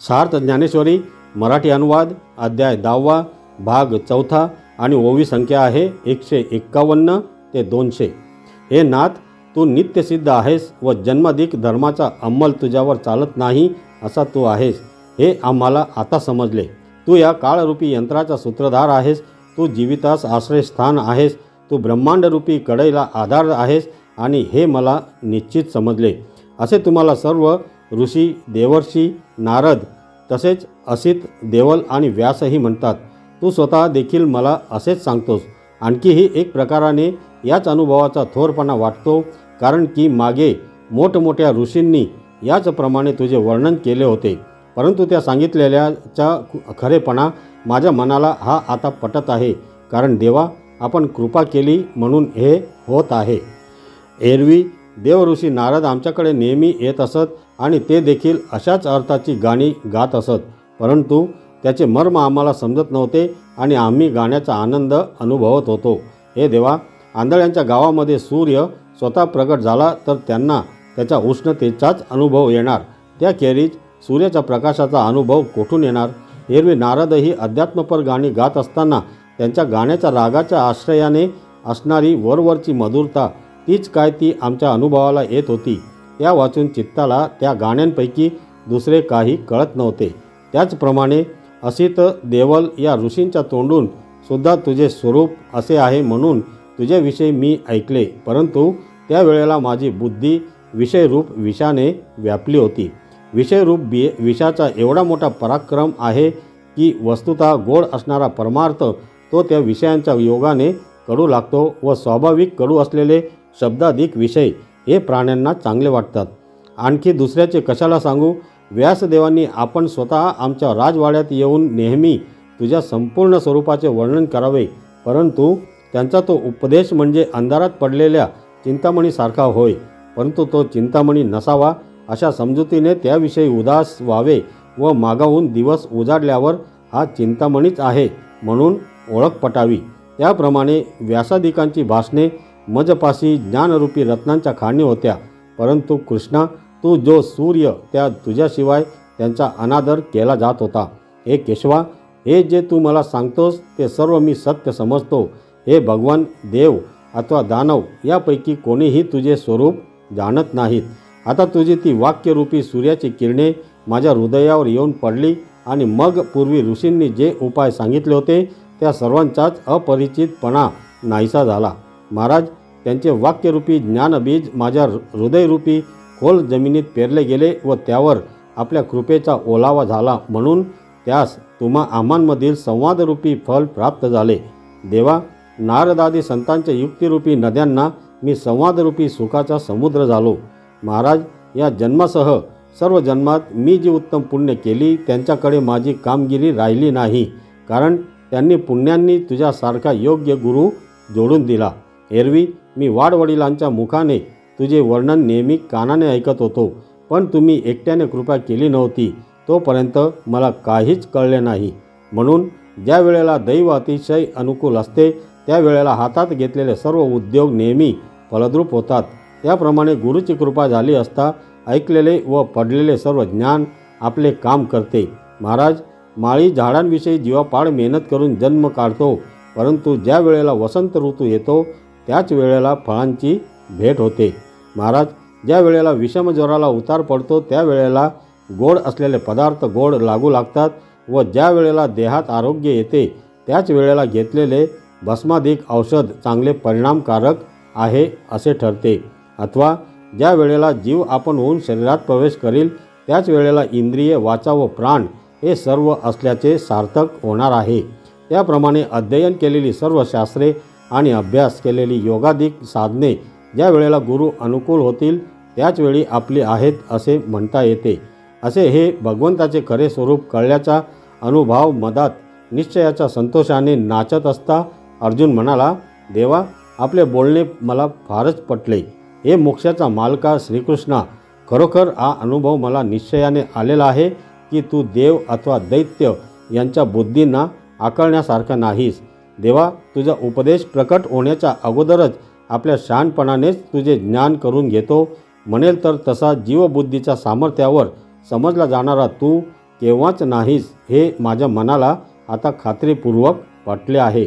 सार्थ ज्ञानेश्वरी मराठी अनुवाद अध्याय दहावा भाग चौथा आणि ओवी संख्या आहे एकशे एक्कावन्न ते दोनशे. हे नाथ तू नित्यसिद्ध आहेस व जन्माधिक धर्माचा अंमल तुझ्यावर चालत नाही असा तू आहेस हे आम्हाला आता समजले. तू या काळरूपी यंत्राचा सूत्रधार आहेस तू जीवितास आश्रयस्थान आहेस तू ब्रह्मांडरूपी कढईला आधार आहेस आणि हे मला निश्चित समजले. असे तुम्हाला सर्व ऋषी देवर्षी नारद तसेच असित देवल आणि व्यासही म्हणतात. तू स्वतः देखील मला असेच सांगतोस. आणखीही एक प्रकाराने याच अनुभवाचा थोरपणा वाटतो कारण की मागे मोठमोठ्या ऋषींनी याचप्रमाणे तुझे वर्णन केले होते. परंतु त्या सांगितलेल्याचा खरेपणा माझ्या मनाला हा आता पटत आहे कारण देवा आपण कृपा केली म्हणून हे होत आहे. एरवी देवऋषी नारद आमच्याकडे नेहमी येत असत आणि ते देखील अशाच अर्थाची गाणी गात असत. परंतु त्याचे मर्म आम्हाला समजत नव्हते आणि आम्ही गाण्याचा आनंद अनुभवत होतो. हे देवा आंधळ्यांच्या गावामध्ये सूर्य स्वतः प्रगट झाला तर त्यांना त्याच्या उष्णतेचाच अनुभव येणार. त्याखेरीज सूर्याच्या प्रकाशाचा अनुभव कोठून येणार? एरवी नारदही अध्यात्मपर गाणी गात असताना त्यांच्या गाण्याच्या रागाच्या आश्रयाने असणारी वरवरची मधुरता तीच काय ती आमच्या अनुभवाला येत होती. त्या वाचून चित्ताला त्या गाण्यांपैकी दुसरे काही कळत नव्हते. त्याचप्रमाणे असित देवल या ऋषींच्या तोंडून सुद्धा तुझे स्वरूप असे आहे म्हणून तुझ्याविषयी मी ऐकले. परंतु त्यावेळेला माझी बुद्धी विषयरूप विषाने व्यापली होती. विषयरूप बी विषाचा एवढा मोठा पराक्रम आहे की वस्तुतः गोड असणारा परमार्थ तो त्या विषयांच्या योगाने कडू लागतो व स्वाभाविक कडू असलेले शब्दाधिक विषय हे प्राण्यांना चांगले वाटतात. आणखी दुसऱ्याचे कशाला सांगू? व्यासदेवांनी आपण स्वतः आमच्या राजवाड्यात येऊन नेहमी तुझ्या संपूर्ण स्वरूपाचे वर्णन करावे. परंतु त्यांचा तो उपदेश म्हणजे अंधारात पडलेल्या चिंतामणीसारखा होय. परंतु तो चिंतामणी नसावा अशा समजुतीने त्याविषयी उदास व्हावे व मागाहून दिवस उजाडल्यावर हा चिंतामणीच आहे म्हणून ओळख पटावी. त्याप्रमाणे व्यासादिकांची भाषणे मजपाशी ज्ञानरूपी रत्नांच्या खाणी होत्या. परंतु कृष्णा तू जो सूर्य त्या तुझ्याशिवाय त्यांचा अनादर केला जात होता. हे केशवा हे जे तू मला सांगतोस ते सर्व मी सत्य समजतो. हे भगवान देव अथवा दानव यापैकी कोणीही तुझे स्वरूप जाणत नाहीत. आता तुझी ती वाक्यरूपी सूर्याची किरणे माझ्या हृदयावर येऊन पडली आणि मग पूर्वी ऋषींनी जे उपाय सांगितले होते त्या सर्वांचाच अपरिचितपणा नाहीसा झाला. महाराज त्यांचे वाक्यरूपी ज्ञानबीज माझ्या हृदयरूपी खोल जमिनीत पेरले गेले व त्यावर आपल्या कृपेचा ओलावा झाला म्हणून त्यास तुम्हा आम्हांमधील संवादरूपी फल प्राप्त झाले. देवा नारदादी संतांच्या युक्तिरूपी नद्यांना मी संवादरूपी सुखाचा समुद्र झालो. महाराज या जन्मासह सर्व जन्मात मी जी उत्तम पुण्य केली त्यांच्याकडे माझी कामगिरी राहिली नाही. कारण त्यांनी पुण्यांनी तुझ्यासारखा योग्य गुरु जोडून दिला. एरवी मी वाडवडिलांच्या मुखाने तुझे वर्णन नेहमी कानाने ऐकत होतो पण तुम्ही एकट्याने कृपा केली नव्हती. तोपर्यंत मला काहीच कळले नाही. म्हणून ज्या वेळेला दैव अतिशय अनुकूल असते त्यावेळेला हातात घेतलेले सर्व उद्योग नेहमी फलद्रूप होतात. त्याप्रमाणे गुरुची कृपा झाली असता ऐकलेले व पडलेले सर्व ज्ञान आपले काम करते. महाराज माळी झाडांविषयी जीवापाड मेहनत करून जन्म काढतो परंतु ज्या वेळेला वसंत ऋतू येतो त्याच वेळेला फळांची भेट होते. महाराज ज्या वेळेला विषम ज्वराला उतार पडतो त्यावेळेला गोड असलेले पदार्थ गोड लागू लागतात व ज्या वेळेला देहात आरोग्य येते त्याच वेळेला घेतलेले भस्माधिक औषध चांगले परिणामकारक आहे असे ठरते. अथवा ज्या वेळेला जीव आपण होऊन शरीरात प्रवेश करील त्याच वेळेला इंद्रिय वाचा व प्राण हे सर्व असल्याचे सार्थक होणार आहे. त्याप्रमाणे अध्ययन केलेली सर्व शास्त्रे आणि अभ्यास केलेली योगाधिक साधने ज्या वेळेला गुरु अनुकूल होतील त्याचवेळी आपली आहेत असे म्हणता येते. असे हे भगवंताचे खरे स्वरूप कळल्याचा अनुभव मदात निश्चयाच्या संतोषाने नाचत असता अर्जुन म्हणाला देवा आपले बोलणे मला फारच पटले. हे मोक्षाचा मालका श्रीकृष्णा खरोखर हा अनुभव मला निश्चयाने आलेला आहे की तू देव अथवा दैत्य यांच्या बुद्धींना आकळण्यासारखा नाहीस. देवा तुझा उपदेश प्रकट होण्याच्या अगोदरच आपल्या शहाणपणानेच तुझे ज्ञान करून घेतो. म्हणेल तर तसा जीवबुद्धीच्या सामर्थ्यावर समजला जाणारा तू केव्हाच नाहीस हे माझ्या मनाला आता खात्रीपूर्वक वाटले आहे.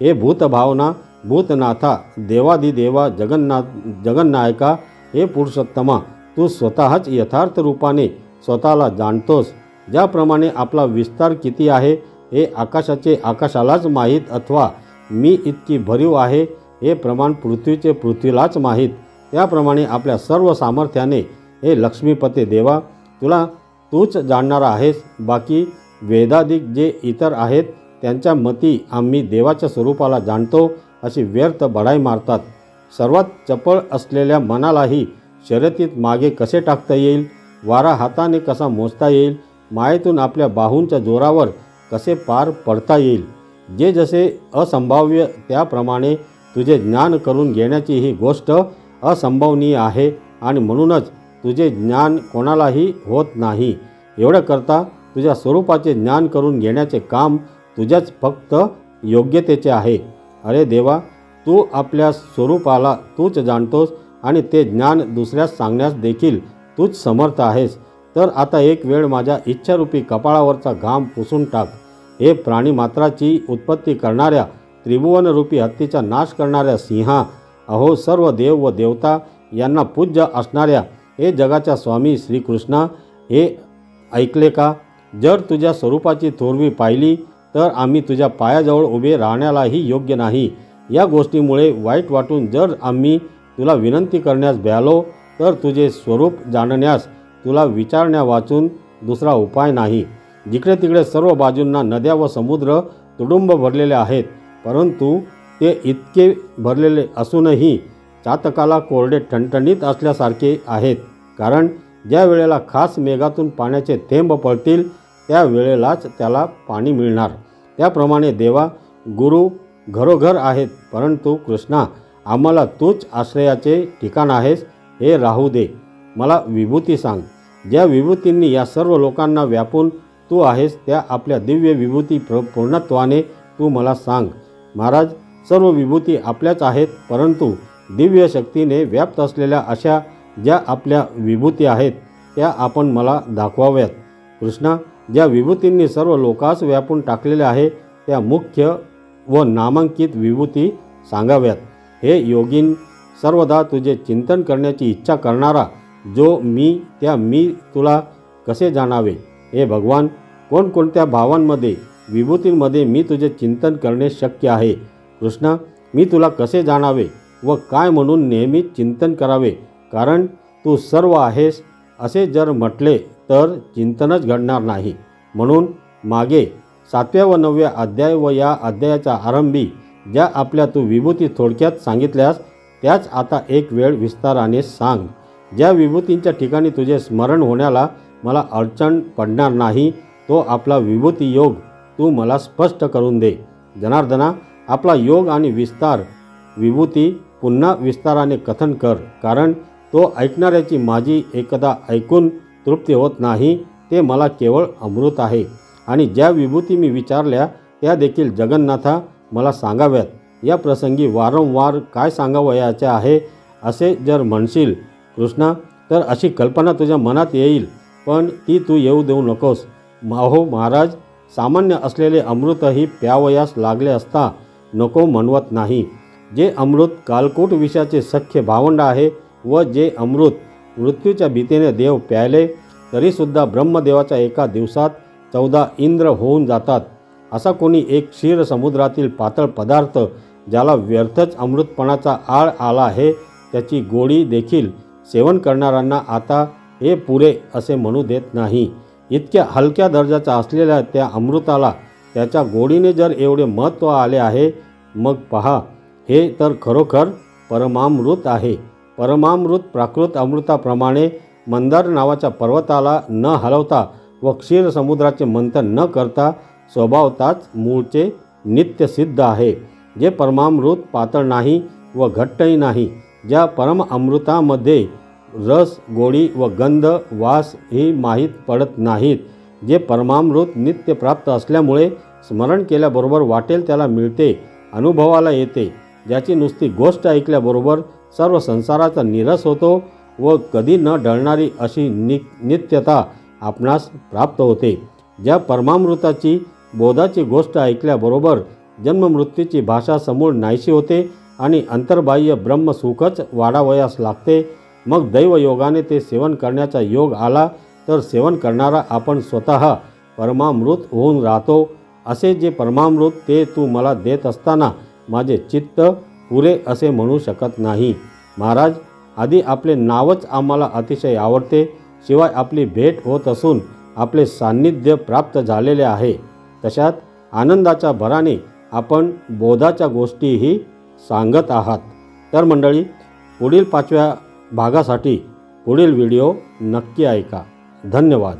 हे भूतभावना भूतनाथा देवादिदेवा जगन्नाथ जगन्नायका हे पुरुषोत्तमा तू स्वतःच यथार्थ रूपाने स्वतःला जाणतोस. ज्याप्रमाणे आपला विस्तार किती आहे हे आकाशाचे आकाशालाच माहीत अथवा मी इतकी भरीव आहे हे प्रमाण पृथ्वीचे पृथ्वीलाच माहीत. त्याप्रमाणे आपल्या सर्व सामर्थ्याने हे लक्ष्मीपते देवा तुला तूच जाणणार आहेस. बाकी वेदाधिक जे इतर आहेत त्यांच्या मती आम्ही देवाच्या स्वरूपाला जाणतो अशी व्यर्थ बढाई मारतात. सर्वात चपळ असलेल्या मनालाही शर्यतीत मागे कसे टाकता येईल? वारा हाताने कसा मोजता येईल? मायेतून आपल्या बाहूंच्या जोरावर कसे पार पडता येईल? जे जसे असंभाव्य त्याप्रमाणे तुझे ज्ञान करून घेण्याची ही गोष्ट असंभवनीय आहे आणि म्हणूनच तुझे ज्ञान कोणालाही होत नाही. एवढं करता तुझ्या स्वरूपाचे ज्ञान करून घेण्याचे काम तुझ्याच फक्त योग्यतेचे आहे. अरे देवा तू आपल्या स्वरूपाला तूच जाणतोस आणि ते ज्ञान दुसऱ्यास सांगण्यास देखील तूच समर्थ आहेस. तर आता एक वेळ माझ्या इच्छारूपी कपाळावरचा घाम पुसून टाक. हे प्राणीमात्राची उत्पत्ती करणाऱ्या त्रिभुवनरूपी हत्तीचा नाश करणाऱ्या सिंहा अहो सर्व देव व देवता यांना पूज्य असणाऱ्या हे जगाच्या स्वामी श्रीकृष्णा हे ऐकले का? जर तुझ्या स्वरूपाची थोरवी पाहिली तर आम्ही तुझ्या पायाजवळ उभे राहण्यालाही योग्य नाही. या गोष्टीमुळे वाईट वाटून जर आम्ही तुला विनंती करण्यास भ्यालो तर तुझे स्वरूप जाणण्यास तुला विचारण्या वाचून दुसरा उपाय नाही. जिकडे तिकडे सर्व बाजूंना नद्या व समुद्र तुडुंब भरलेले आहेत परंतु ते इतके भरलेले असूनही चातकाला कोरडे ठणठणीत असल्यासारखे आहेत. कारण ज्या वेळेला खास मेघातून पाण्याचे थेंब पडतील त्या वेळेलाच त्याला पाणी मिळणार. त्याप्रमाणे देवा गुरु घरोघर आहेत परंतु कृष्णा आम्हाला तूच आश्रयाचे ठिकाण आहेस हे राहू दे. मला विभूती सांग. ज्या विभूतींनी या सर्व लोकांना व्यापून तू आहेस त्या आपल्या दिव्य विभूती प्र पूर्णत्वाने. तू मला सांग महाराज सर्व विभूती आपल्याच आहेत परंतु दिव्य शक्तीने व्याप्त असलेल्या अशा ज्या आपल्या विभूती आहेत त्या आपण मला दाखवाव्यात. कृष्णा ज्या विभूतींनी सर्व लोकास व्यापून टाकलेल्या आहे त्या मुख्य व नामांकित विभूती सांगाव्यात. हे योगीन सर्वदा तुझे चिंतन करण्याची इच्छा करणारा जो मी त्या मी तुला कसे जाणावे? हे भगवान कोणकोणत्या भावांमध्ये विभूतींमध्ये मी तुझे चिंतन करणे शक्य आहे? कृष्णा मी तुला कसे जाणावे व काय म्हणून नेहमी चिंतन करावे? कारण तू सर्व आहेस असे जर म्हटले तर चिंतनच घडणार नाही. म्हणून मागे सातव्या व नवव्या अध्याय व या अध्यायाच्या आरंभी ज्या आपल्या तू विभूती थोडक्यात सांगितल्यास त्याच आता एक वेळ विस्ताराने सांग. ज्या विभूतींच्या ठिकाणी तुझे स्मरण होण्याला मला अडचण पडणार नाही तो आपला विभूती योग तू मला स्पष्ट करून दे. जनार्दना आपला योग आणि विस्तार विभूती पुन्हा विस्ताराने कथन कर कारण तो ऐकणाऱ्याची माझी एकदा ऐकून तृप्ती होत नाही ते मला केवळ अमृत आहे. आणि ज्या विभूती मी विचारल्या त्या देखील जगन्नाथा मला सांगाव्यात. या प्रसंगी वारंवार काय सांगावयाचे आहे असे जर म्हणशील कृष्णा तर अशी कल्पना तुझ्या मनात येईल पण ती तू येऊ देऊ नकोस. माहो महाराज सामान्य असलेले अमृतही प्यावयास लागले असता नको म्हणवत नाही. जे अमृत कालकूट विषयाचे सख्य भावंड आहे व जे अमृत मृत्यूच्या भीतीने देव प्यायले तरीसुद्धा ब्रह्मदेवाच्या एका दिवसात चौदा इंद्र होऊन जातात. असा कोणी एक क्षीर समुद्रातील पातळ पदार्थ ज्याला व्यर्थच अमृतपणाचा आळ आला आहे त्याची गोडी देखील सेवन करणाऱ्यांना आता हे पुरे असे म्हणू देत नाही. इतक्या हलक्या दर्जाचा असलेल्या त्या अमृताला त्याच्या गोडीने जर एवढे महत्त्व आले आहे मग पहा हे तर खरोखर परमामृत आहे. परमामृत प्राकृत अमृताप्रमाणे मंदार नावाच्या पर्वताला न हलवता व क्षीर समुद्राचे मंथन न करता स्वभावताच मूळचे नित्यसिद्ध आहे. जे परमामृत पातळ नाही व घट्टही नाही ज्या परम अमृतामध्ये रस गोडी व गंध वास ही माहीत पडत नाहीत. जे परमामृत नित्य प्राप्त असल्यामुळे स्मरण केल्याबरोबर वाटेल त्याला मिळते अनुभवाला येते. ज्याची नुसती गोष्ट ऐकल्याबरोबर सर्व संसाराचा निरस होतो व कधी न ढळणारी अशी नि नित्यता आपणास प्राप्त होते. ज्या परमामृताची बोधाची गोष्ट ऐकल्याबरोबर जन्ममृत्यूची भाषा समूळ नाहीशी होते आणि अंतर्बाह्य ब्रह्मसुखच वाढावयास लागते मग दैवयोगाने ते सेवन करण्याचा योग आला तर सेवन करणारा आपण स्वतः परमामृत होऊन राहतो. असे जे परमामृत ते तू मला देत असताना माझे चित्त पुरे असे म्हणू शकत नाही. महाराज आधी आपले नावच आम्हाला अतिशय आवडते. शिवाय आपली भेट होत असून आपले सान्निध्य प्राप्त झालेले आहे. तशात आनंदाच्या भराने आपण बोधाच्या गोष्टीही सांगत आहात. तर मंडळी पुढील पाचव्या भागासाठी पुढील व्हिडिओ नक्की ऐका. धन्यवाद.